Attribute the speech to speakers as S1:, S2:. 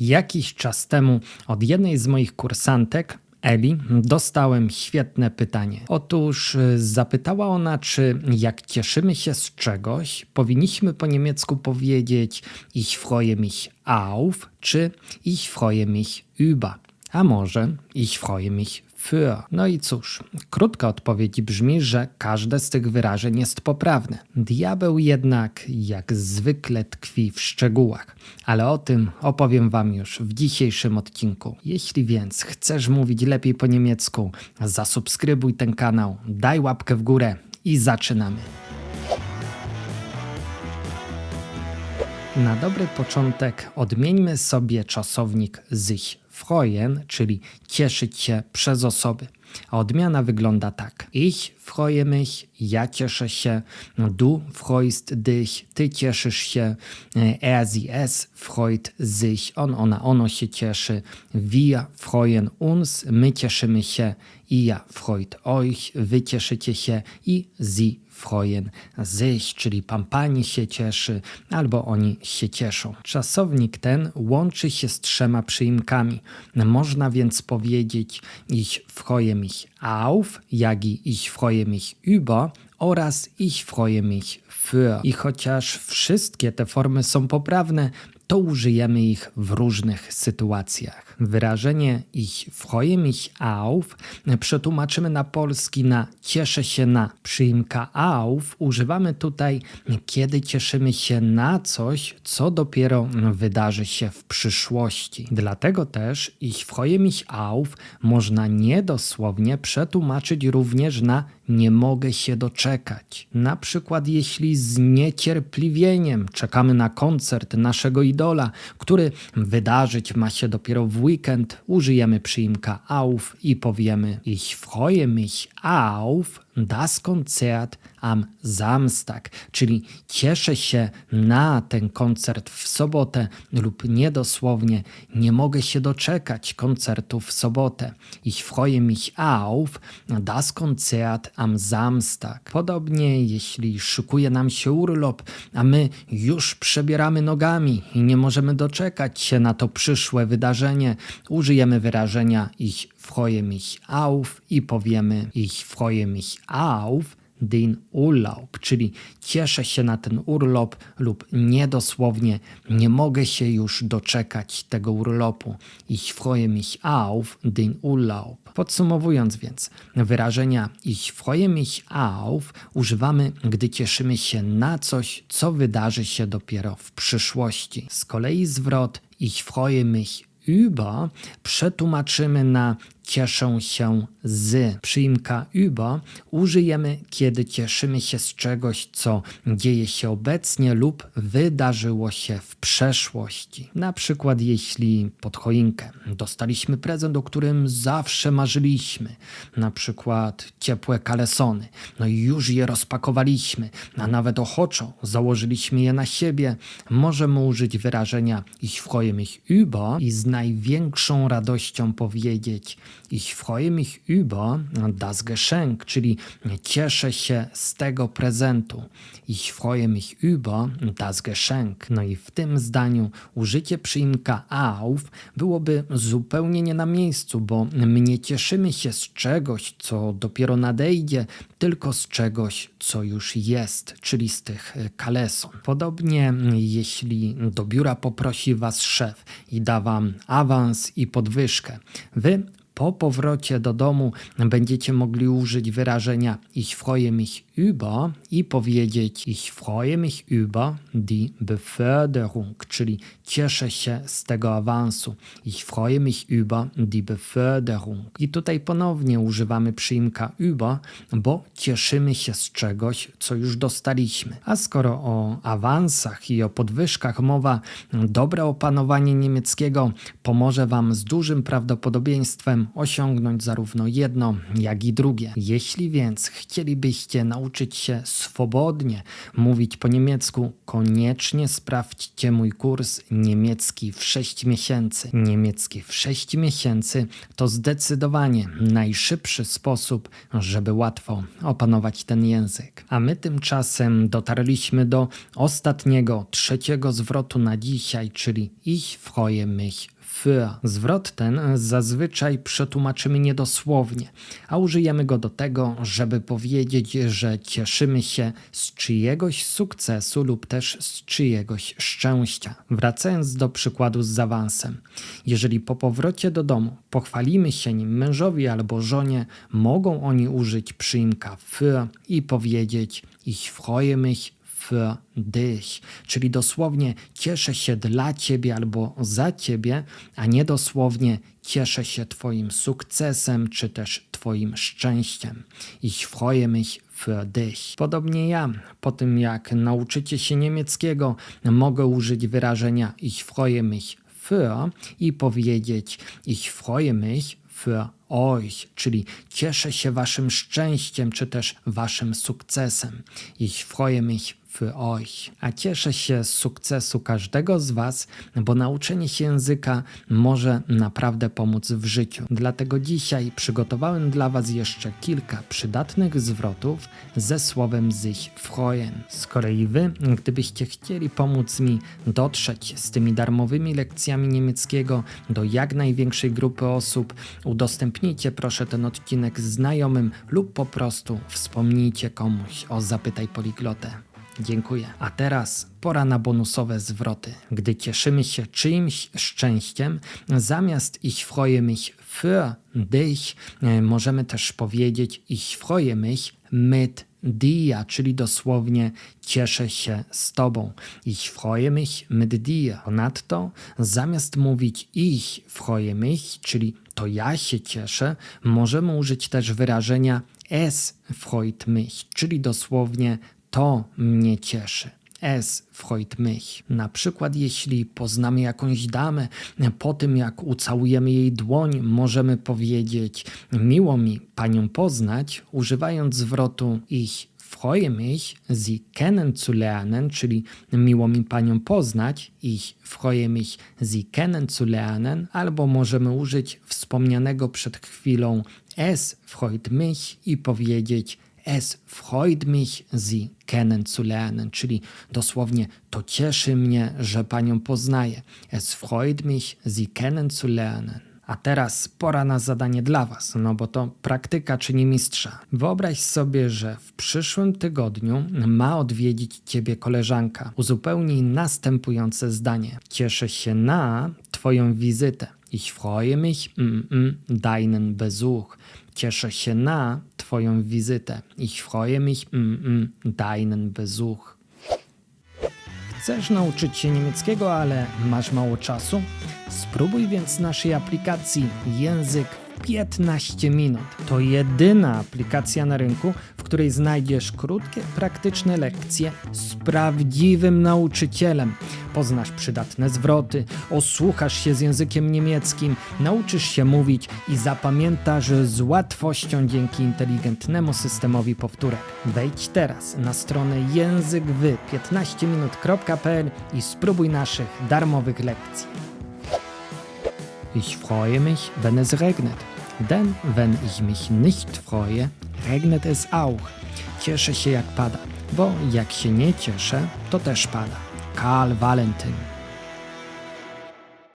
S1: Jakiś czas temu od jednej z moich kursantek, Eli, dostałem świetne pytanie. Otóż y, zapytała ona, czy jak cieszymy się z czegoś, powinniśmy po niemiecku powiedzieć ich freue mich auf, czy ich freue mich über. A może ich freue mich für. No i cóż, krótka odpowiedź brzmi, że każde z tych wyrażeń jest poprawne. Diabeł jednak, jak zwykle, tkwi w szczegółach, ale o tym opowiem Wam już w dzisiejszym odcinku. Jeśli więc chcesz mówić lepiej po niemiecku, zasubskrybuj ten kanał, daj łapkę w górę i zaczynamy. Na dobry początek odmieńmy sobie czasownik sich freuen, czyli cieszyć się przez osoby. A odmiana wygląda tak. Ich freue mich, ja cieszę się, du freust dich, ty cieszysz się, er, sie, es freut sich, on, ona, ono się cieszy, wir freuen uns, my cieszymy się, ihr freut euch, wy cieszycie się i sie freuen sich, czyli pan pani się cieszy albo oni się cieszą. Czasownik ten łączy się z trzema przyimkami. Można więc powiedzieć ich freue mich auf, jak i ich freue mich über oraz ich freue mich für. I chociaż wszystkie te formy są poprawne, to użyjemy ich w różnych sytuacjach. Wyrażenie ich freue mich auf przetłumaczymy na polski na cieszę się na. Przyimka auf używamy tutaj, kiedy cieszymy się na coś, co dopiero wydarzy się w przyszłości. Dlatego też ich freue mich auf można niedosłownie przetłumaczyć również na nie mogę się doczekać. Na przykład, jeśli z niecierpliwieniem czekamy na koncert naszego idola, który wydarzyć ma się dopiero w weekend, użyjemy przyimka auf i powiemy Ich freue mich auf das Konzert am Samstag, czyli cieszę się na ten koncert w sobotę lub niedosłownie nie mogę się doczekać koncertu w sobotę. Ich freue mich auf das Konzert am Samstag. Podobnie jeśli szykuje nam się urlop, a my już przebieramy nogami i nie możemy doczekać się na to przyszłe wydarzenie, użyjemy wyrażenia ich freue mich auf i powiemy ich freue mich auf den Urlaub, czyli cieszę się na ten urlop lub niedosłownie nie mogę się już doczekać tego urlopu. Ich freue mich auf den Urlaub. Podsumowując więc, wyrażenia ich freue mich auf używamy, gdy cieszymy się na coś, co wydarzy się dopiero w przyszłości. Z kolei zwrot ich freue mich über przetłumaczymy na cieszę się z. Przyimka über użyjemy, kiedy cieszymy się z czegoś, co dzieje się obecnie lub wydarzyło się w przeszłości. Na przykład, jeśli pod choinkę dostaliśmy prezent, o którym zawsze marzyliśmy, na przykład ciepłe kalesony, no i już je rozpakowaliśmy, a nawet ochoczo założyliśmy je na siebie, możemy użyć wyrażenia ich freue mich über i z największą radością powiedzieć Ich freue mich über das Geschenk, czyli cieszę się z tego prezentu. Ich freue mich über das Geschenk. No i w tym zdaniu użycie przyimka auf byłoby zupełnie nie na miejscu, bo my nie cieszymy się z czegoś, co dopiero nadejdzie, tylko z czegoś, co już jest, czyli z tych kaleson. Podobnie jeśli do biura poprosi was szef i da wam awans i podwyżkę, wy po powrocie do domu będziecie mogli użyć wyrażenia ich freue mich über i powiedzieć ich freue mich über die Beförderung, czyli cieszę się z tego awansu. Ich freue mich über die Beförderung. I tutaj ponownie używamy przyimka über, bo cieszymy się z czegoś, co już dostaliśmy. A skoro o awansach i o podwyżkach mowa, dobre opanowanie niemieckiego pomoże Wam z dużym prawdopodobieństwem osiągnąć zarówno jedno, jak i drugie. Jeśli więc chcielibyście nauczyć się swobodnie mówić po niemiecku, koniecznie sprawdźcie mój kurs niemiecki w 6 miesięcy. Niemiecki w 6 miesięcy to zdecydowanie najszybszy sposób, żeby łatwo opanować ten język. A my tymczasem dotarliśmy do ostatniego, trzeciego zwrotu na dzisiaj, czyli ich freue mich für. Zwrot ten zazwyczaj przetłumaczymy niedosłownie, a użyjemy go do tego, żeby powiedzieć, że cieszymy się z czyjegoś sukcesu lub też z czyjegoś szczęścia. Wracając do przykładu z awansem. Jeżeli po powrocie do domu pochwalimy się nim mężowi albo żonie, mogą oni użyć przyimka für i powiedzieć ich freue mich dich, czyli dosłownie cieszę się dla ciebie albo za ciebie, a nie dosłownie cieszę się twoim sukcesem czy też twoim szczęściem. Ich freue mich für dich. Podobnie ja, po tym jak nauczycie się niemieckiego, mogę użyć wyrażenia ich freue mich für i powiedzieć ich freue mich für euch, czyli cieszę się waszym szczęściem czy też waszym sukcesem. Ich freue mich für euch. A cieszę się z sukcesu każdego z Was, bo nauczenie się języka może naprawdę pomóc w życiu. Dlatego dzisiaj przygotowałem dla Was jeszcze kilka przydatnych zwrotów ze słowem sich freuen. Z kolei Wy, gdybyście chcieli pomóc mi dotrzeć z tymi darmowymi lekcjami niemieckiego do jak największej grupy osób, udostępnijcie proszę ten odcinek znajomym lub po prostu wspomnijcie komuś o Zapytaj Poliglotę. Dziękuję. A teraz pora na bonusowe zwroty. Gdy cieszymy się czyimś szczęściem, zamiast ich freue mich für dich, e, możemy też powiedzieć ich freue mich mit dir, czyli dosłownie cieszę się z tobą. Ich freue mich mit dir. Ponadto zamiast mówić ich freue mich, czyli to ja się cieszę, możemy użyć też wyrażenia es freut mich, czyli dosłownie to mnie cieszy. Es freut mich. Na przykład, jeśli poznamy jakąś damę, po tym jak ucałujemy jej dłoń, możemy powiedzieć: Miło mi panią poznać, używając zwrotu ich freue mich, sie kennenzulernen, czyli miło mi panią poznać, ich freue mich, sie kennenzulernen, albo możemy użyć wspomnianego przed chwilą es freut mich i powiedzieć Es freut mich, Sie kennenzulernen, czyli dosłownie to cieszy mnie, że Panią poznaję. Es freut mich, Sie kennenzulernen. A teraz pora na zadanie dla Was, no bo to praktyka czyni mistrza. Wyobraź sobie, że w przyszłym tygodniu ma odwiedzić Ciebie koleżanka. Uzupełnij następujące zdanie. Cieszę się na Twoją wizytę. Ich freue mich, mm, deinen Besuch. Cieszę się na Twoją wizytę. Ich freue mich, deinen Besuch. Chcesz nauczyć się niemieckiego, ale masz mało czasu? Spróbuj więc naszej aplikacji Język 15 minut. To jedyna aplikacja na rynku, której znajdziesz krótkie, praktyczne lekcje z prawdziwym nauczycielem. Poznasz przydatne zwroty, osłuchasz się z językiem niemieckim, nauczysz się mówić i zapamiętasz z łatwością dzięki inteligentnemu systemowi powtórek. Wejdź teraz na stronę językwy15minut.pl i spróbuj naszych darmowych lekcji. Ich freue mich, wenn es regnet. Denn wenn ich mich nicht freue, regnet es auch. Cieszę się jak pada, bo jak się nie cieszę, to też pada. Karl Valentin